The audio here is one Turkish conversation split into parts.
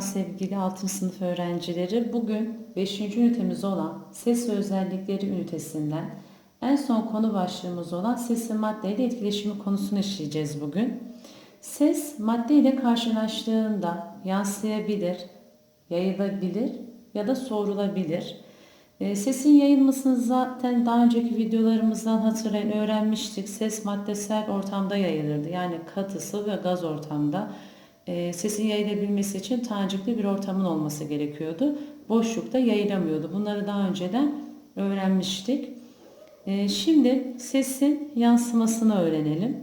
Sevgili 6. sınıf öğrencileri. Bugün 5. ünitemiz olan ses özellikleri ünitesinden en son konu başlığımız olan ses ve madde ile etkileşimi konusunu işleyeceğiz bugün. Ses madde ile karşılaştığında yansıyabilir, yayılabilir ya da soğurulabilir. E, Sesin yayılmasını zaten daha önceki videolarımızdan hatırlayın öğrenmiştik. Ses maddesel ortamda yayılırdı. Yani katı, sıvı ve gaz ortamda e, sesin yayılabilmesi için tanecikli bir ortamın olması gerekiyordu. Boşlukta yayılamıyordu. Bunları daha önceden öğrenmiştik. E, şimdi sesin yansımasını öğrenelim.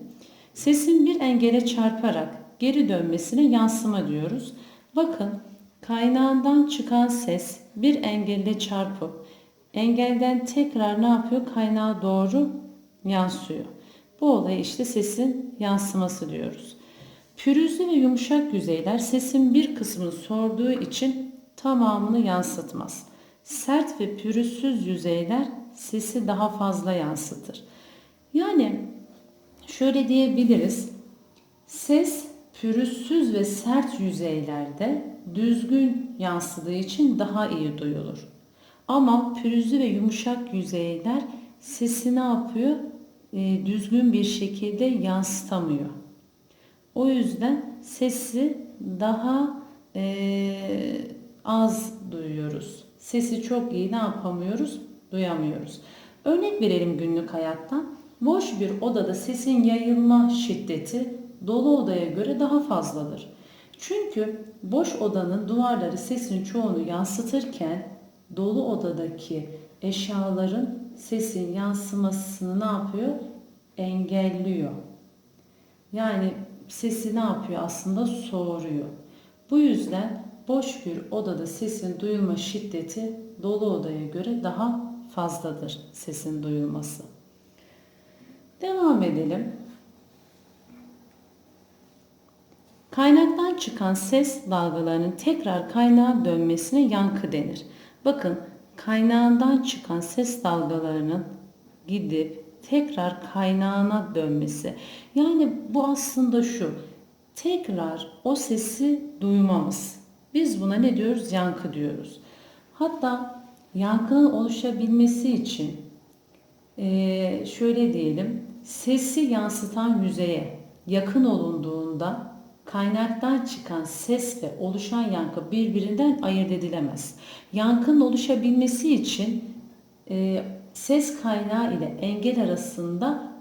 Sesin bir engele çarparak geri dönmesine yansıma diyoruz. Bakın kaynağından çıkan ses bir engelle çarpıp engelden tekrar ne yapıyor? Kaynağa doğru yansıyor. Bu olaya işte sesin yansıması diyoruz. Pürüzlü ve yumuşak yüzeyler sesin bir kısmını sorduğu için tamamını yansıtmaz. Sert ve pürüzsüz yüzeyler sesi daha fazla yansıtır. Yani şöyle diyebiliriz. Ses pürüzsüz ve sert yüzeylerde düzgün yansıdığı için daha iyi duyulur. Ama pürüzlü ve yumuşak yüzeyler sesi ne yapıyor? E, düzgün bir şekilde yansıtamıyor. O yüzden sesi daha e, az duyuyoruz. Sesi çok iyi ne yapamıyoruz? Duyamıyoruz. Örnek verelim günlük hayattan. Boş bir odada sesin yayılma şiddeti dolu odaya göre daha fazladır. Çünkü boş odanın duvarları sesin çoğunu yansıtırken dolu odadaki eşyaların sesin yansımasını ne yapıyor? Engelliyor. Yani sesi ne yapıyor aslında soğuruyor. Bu yüzden boş bir odada sesin duyulma şiddeti dolu odaya göre daha fazladır sesin duyulması. Devam edelim. Kaynaktan çıkan ses dalgalarının tekrar kaynağa dönmesine yankı denir. Bakın kaynağından çıkan ses dalgalarının gidip tekrar kaynağına dönmesi. Yani bu aslında şu. Tekrar o sesi duymamız. Biz buna ne diyoruz? Yankı diyoruz. Hatta yankının oluşabilmesi için e, şöyle diyelim. Sesi yansıtan yüzeye yakın olunduğunda kaynaktan çıkan ses ve oluşan yankı birbirinden ayırt edilemez. Yankının oluşabilmesi için e, ses kaynağı ile engel arasında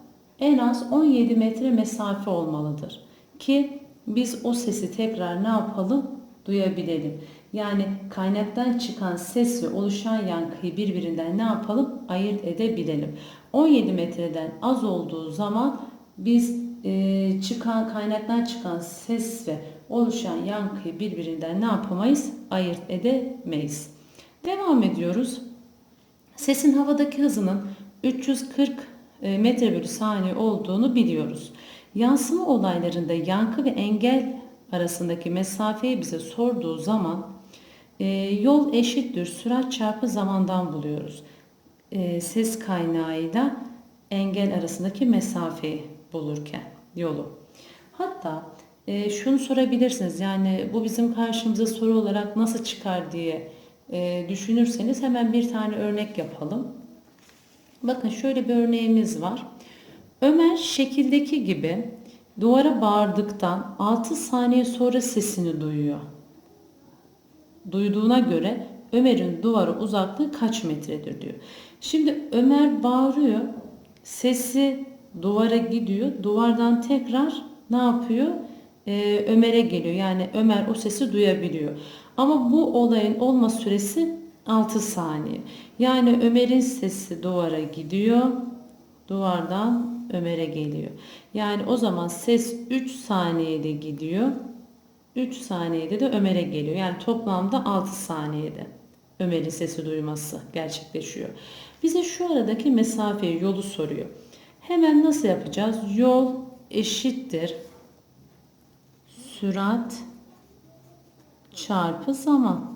en az 17 metre mesafe olmalıdır. Ki biz o sesi tekrar ne yapalım? Duyabilelim. Yani kaynaktan çıkan ses ve oluşan yankıyı birbirinden ne yapalım? Ayırt edebilelim. 17 metreden az olduğu zaman biz e, çıkan kaynaktan çıkan ses ve oluşan yankıyı birbirinden ne yapamayız? Ayırt edemeyiz. Devam ediyoruz. Sesin havadaki hızının 340 e, metre bölü saniye olduğunu biliyoruz. Yansıma olaylarında yankı ve engel arasındaki mesafeyi bize sorduğu zaman e, yol eşittir sürat çarpı zamandan buluyoruz. E, ses kaynağıyla engel arasındaki mesafeyi bulurken yolu. Hatta şunu sorabilirsiniz yani bu bizim karşımıza soru olarak nasıl çıkar diye e, düşünürseniz hemen bir tane örnek yapalım. Bakın şöyle bir örneğimiz var. Ömer şekildeki gibi duvara bağırdıktan 6 saniye sonra sesini duyuyor. Duyduğuna göre Ömer'in duvara uzaklığı kaç metredir diyor. Şimdi Ömer bağırıyor. Sesi duvara gidiyor. Duvardan tekrar ne yapıyor? Ee, Ömer'e geliyor. Yani Ömer o sesi duyabiliyor. Ama bu olayın olma süresi 6 saniye. Yani Ömer'in sesi duvara gidiyor. Duvardan Ömer'e geliyor. Yani o zaman ses 3 saniyede gidiyor. 3 saniyede de Ömer'e geliyor. Yani toplamda 6 saniyede Ömer'in sesi duyması gerçekleşiyor. Bize şu aradaki mesafeyi, yolu soruyor. Hemen nasıl yapacağız? Yol eşittir. Sürat çarpı zaman.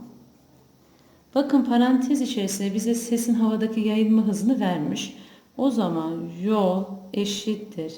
Bakın parantez içerisinde bize sesin havadaki yayılma hızını vermiş. O zaman yol eşittir.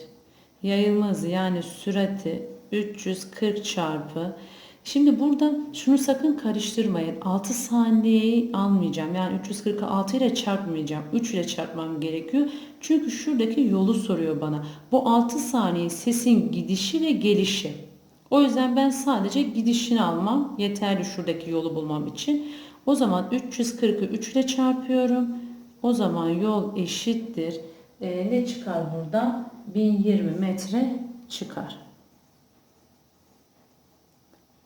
Yayılma hızı yani sürati 340 çarpı Şimdi burada şunu sakın karıştırmayın. 6 saniyeyi almayacağım. Yani 346 ile çarpmayacağım. 3 ile çarpmam gerekiyor. Çünkü şuradaki yolu soruyor bana. Bu 6 saniye sesin gidişi ve gelişi. O yüzden ben sadece gidişini almam. Yeterli şuradaki yolu bulmam için. O zaman 340'ı 3 ile çarpıyorum. O zaman yol eşittir. Ee, ne çıkar burada? 1020 metre çıkar.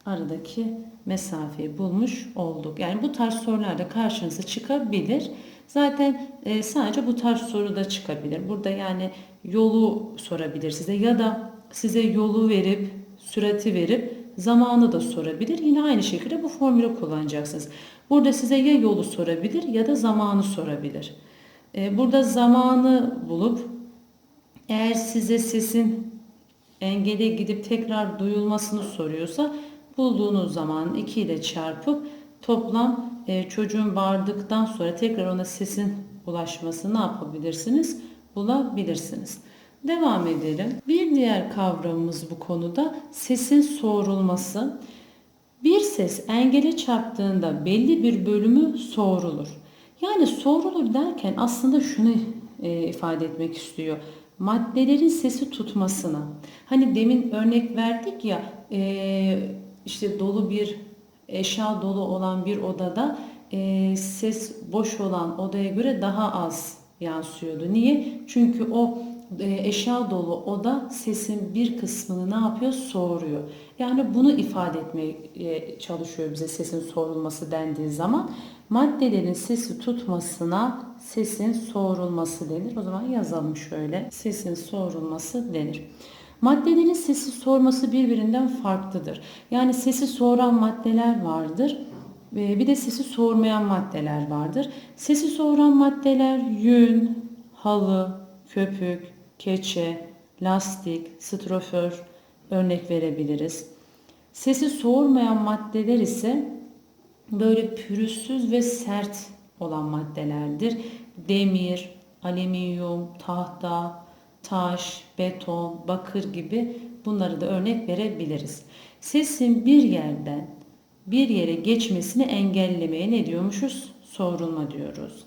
Aradaki mesafeyi bulmuş olduk. Yani bu tarz sorular da karşınıza çıkabilir. Zaten e, sadece bu tarz soru da çıkabilir. Burada yani yolu sorabilir size ya da size yolu verip sürati verip zamanı da sorabilir. Yine aynı şekilde bu formülü kullanacaksınız. Burada size ya yolu sorabilir ya da zamanı sorabilir. E, burada zamanı bulup eğer size sesin engele gidip tekrar duyulmasını soruyorsa bulduğunuz zaman 2 ile çarpıp toplam e, çocuğun bağırdıktan sonra tekrar ona sesin ulaşmasını ne yapabilirsiniz? Bulabilirsiniz. Devam edelim. Bir diğer kavramımız bu konuda sesin soğurulması. Bir ses engele çarptığında belli bir bölümü soğurulur. Yani soğurulur derken aslında şunu e, ifade etmek istiyor. Maddelerin sesi tutmasına. Hani demin örnek verdik ya e, işte dolu bir eşya dolu olan bir odada e, ses boş olan odaya göre daha az yansıyordu. Niye? Çünkü o e, eşya dolu oda sesin bir kısmını ne yapıyor? Soğuruyor. Yani bunu ifade etmeye çalışıyor bize sesin soğurulması dendiği zaman. Maddelerin sesi tutmasına sesin soğurulması denir. O zaman yazalım şöyle. Sesin soğurulması denir. Maddelerin sesi soğurması birbirinden farklıdır. Yani sesi soğuran maddeler vardır. Bir de sesi soğurmayan maddeler vardır. Sesi soğuran maddeler yün, halı, köpük, keçe, lastik, stroför örnek verebiliriz. Sesi soğurmayan maddeler ise böyle pürüzsüz ve sert olan maddelerdir. Demir, alüminyum, tahta, taş, beton, bakır gibi bunları da örnek verebiliriz. Sesin bir yerden bir yere geçmesini engellemeye ne diyormuşuz? Soğurulma diyoruz.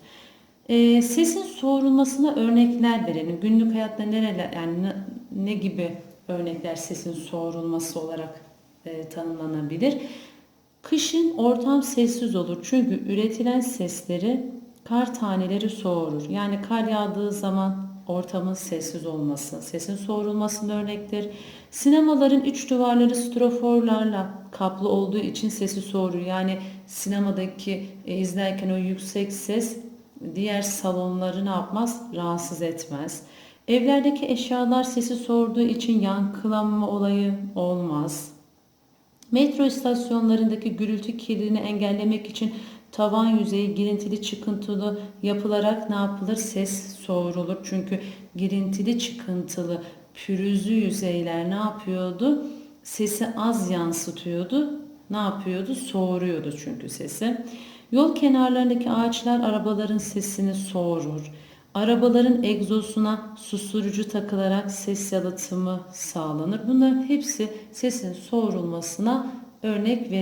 E, sesin soğurulmasına örnekler verelim. Günlük hayatta nereler yani ne, ne gibi örnekler sesin soğurulması olarak e, tanımlanabilir? Kışın ortam sessiz olur çünkü üretilen sesleri kar taneleri soğurur. Yani kar yağdığı zaman ortamın sessiz olması, sesin soğurulmasının örnektir. Sinemaların üç duvarları stroforlarla kaplı olduğu için sesi soğurur. Yani sinemadaki e, izlerken o yüksek ses diğer salonları ne yapmaz? Rahatsız etmez. Evlerdeki eşyalar sesi sorduğu için yankılanma olayı olmaz. Metro istasyonlarındaki gürültü kirliliğini engellemek için tavan yüzeyi girintili çıkıntılı yapılarak ne yapılır? Ses soğurulur. Çünkü girintili çıkıntılı pürüzlü yüzeyler ne yapıyordu? Sesi az yansıtıyordu. Ne yapıyordu? Soğuruyordu çünkü sesi. Yol kenarlarındaki ağaçlar arabaların sesini soğurur. Arabaların egzosuna susturucu takılarak ses yalıtımı sağlanır. Bunların hepsi sesin soğurulmasına örnek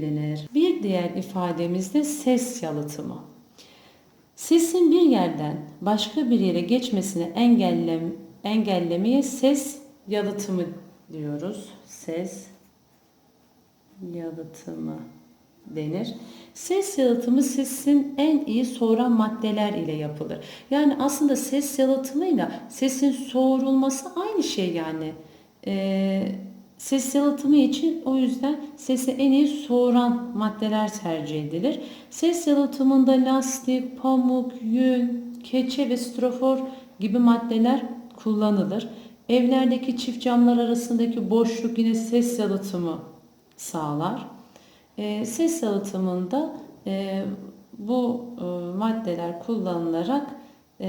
verilebilir. Bir diğer ifademiz de ses yalıtımı. Sesin bir yerden başka bir yere geçmesini engellem, engellemeye ses yalıtımı diyoruz. Ses yalıtımı denir. Ses yalıtımı sesin en iyi soğuran maddeler ile yapılır. Yani aslında ses yalıtımıyla sesin soğurulması aynı şey yani. Ee, ses yalıtımı için o yüzden sesi en iyi soğuran maddeler tercih edilir. Ses yalıtımında lastik, pamuk, yün, keçe ve strofor gibi maddeler kullanılır. Evlerdeki çift camlar arasındaki boşluk yine ses yalıtımı sağlar. E, ses yalıtımında e, bu e, maddeler kullanılarak e,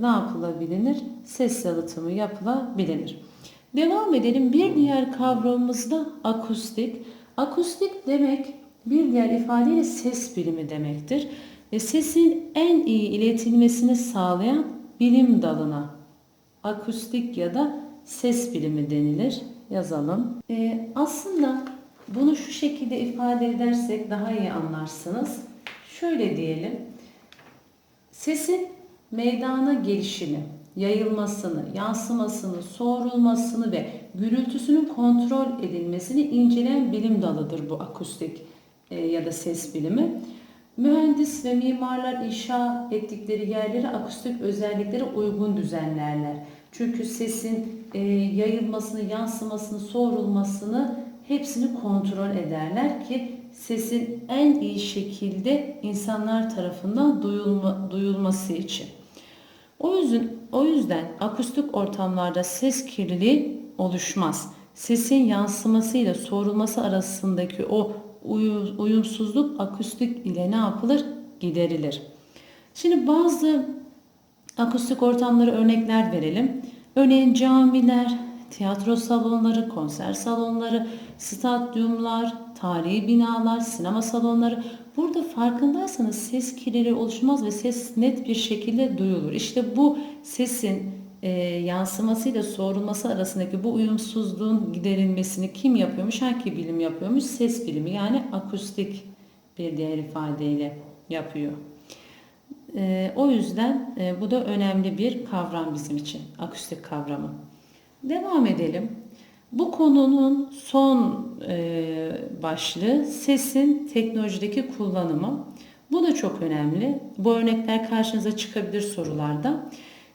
ne yapılabilir? Ses yalıtımı yapılabilir. Devam edelim. Bir diğer kavramımız da akustik. Akustik demek bir diğer ifadeyle ses bilimi demektir. E, sesin en iyi iletilmesini sağlayan bilim dalına akustik ya da ses bilimi denilir. Yazalım. E, aslında Bunu şu şekilde ifade edersek daha iyi anlarsınız. Şöyle diyelim. Sesin meydana gelişini, yayılmasını, yansımasını, soğurulmasını ve gürültüsünün kontrol edilmesini inceleyen bilim dalıdır bu akustik e, ya da ses bilimi. Mühendis ve mimarlar inşa ettikleri yerleri akustik özelliklere uygun düzenlerler. Çünkü sesin e, yayılmasını, yansımasını, soğurulmasını hepsini kontrol ederler ki sesin en iyi şekilde insanlar tarafından duyulma, duyulması için. O yüzden, o yüzden akustik ortamlarda ses kirliliği oluşmaz. Sesin yansımasıyla soğurulması arasındaki o uyu- uyumsuzluk akustik ile ne yapılır? Giderilir. Şimdi bazı akustik ortamlara örnekler verelim. Örneğin camiler, tiyatro salonları, konser salonları, stadyumlar, tarihi binalar, sinema salonları. Burada farkındaysanız ses kirliliği oluşmaz ve ses net bir şekilde duyulur. İşte bu sesin e, yansımasıyla soğurulması arasındaki bu uyumsuzluğun giderilmesini kim yapıyormuş? Hangi bilim yapıyormuş? Ses bilimi yani akustik bir diğer ifadeyle yapıyor. E, o yüzden e, bu da önemli bir kavram bizim için. Akustik kavramı. Devam edelim. Bu konunun son e, başlığı sesin teknolojideki kullanımı. Bu da çok önemli. Bu örnekler karşınıza çıkabilir sorularda.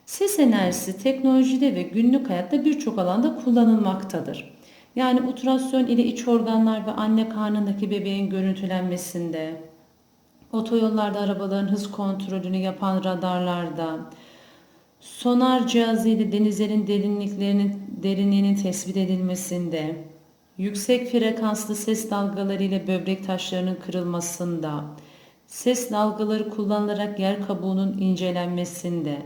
Ses enerjisi teknolojide ve günlük hayatta birçok alanda kullanılmaktadır. Yani ultrasyon ile iç organlar ve anne karnındaki bebeğin görüntülenmesinde, otoyollarda arabaların hız kontrolünü yapan radarlarda, sonar cihazı ile denizlerin derinliklerinin derinliğinin tespit edilmesinde, yüksek frekanslı ses dalgaları ile böbrek taşlarının kırılmasında, ses dalgaları kullanılarak yer kabuğunun incelenmesinde,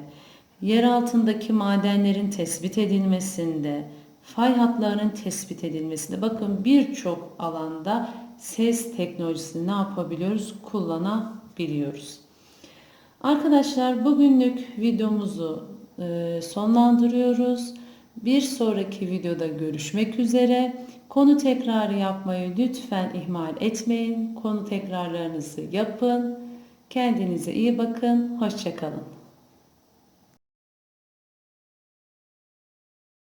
yer altındaki madenlerin tespit edilmesinde, fay hatlarının tespit edilmesinde bakın birçok alanda ses teknolojisini ne yapabiliyoruz? Kullanabiliyoruz. Arkadaşlar bugünlük videomuzu e, sonlandırıyoruz. Bir sonraki videoda görüşmek üzere. Konu tekrarı yapmayı lütfen ihmal etmeyin. Konu tekrarlarınızı yapın. Kendinize iyi bakın. Hoşçakalın.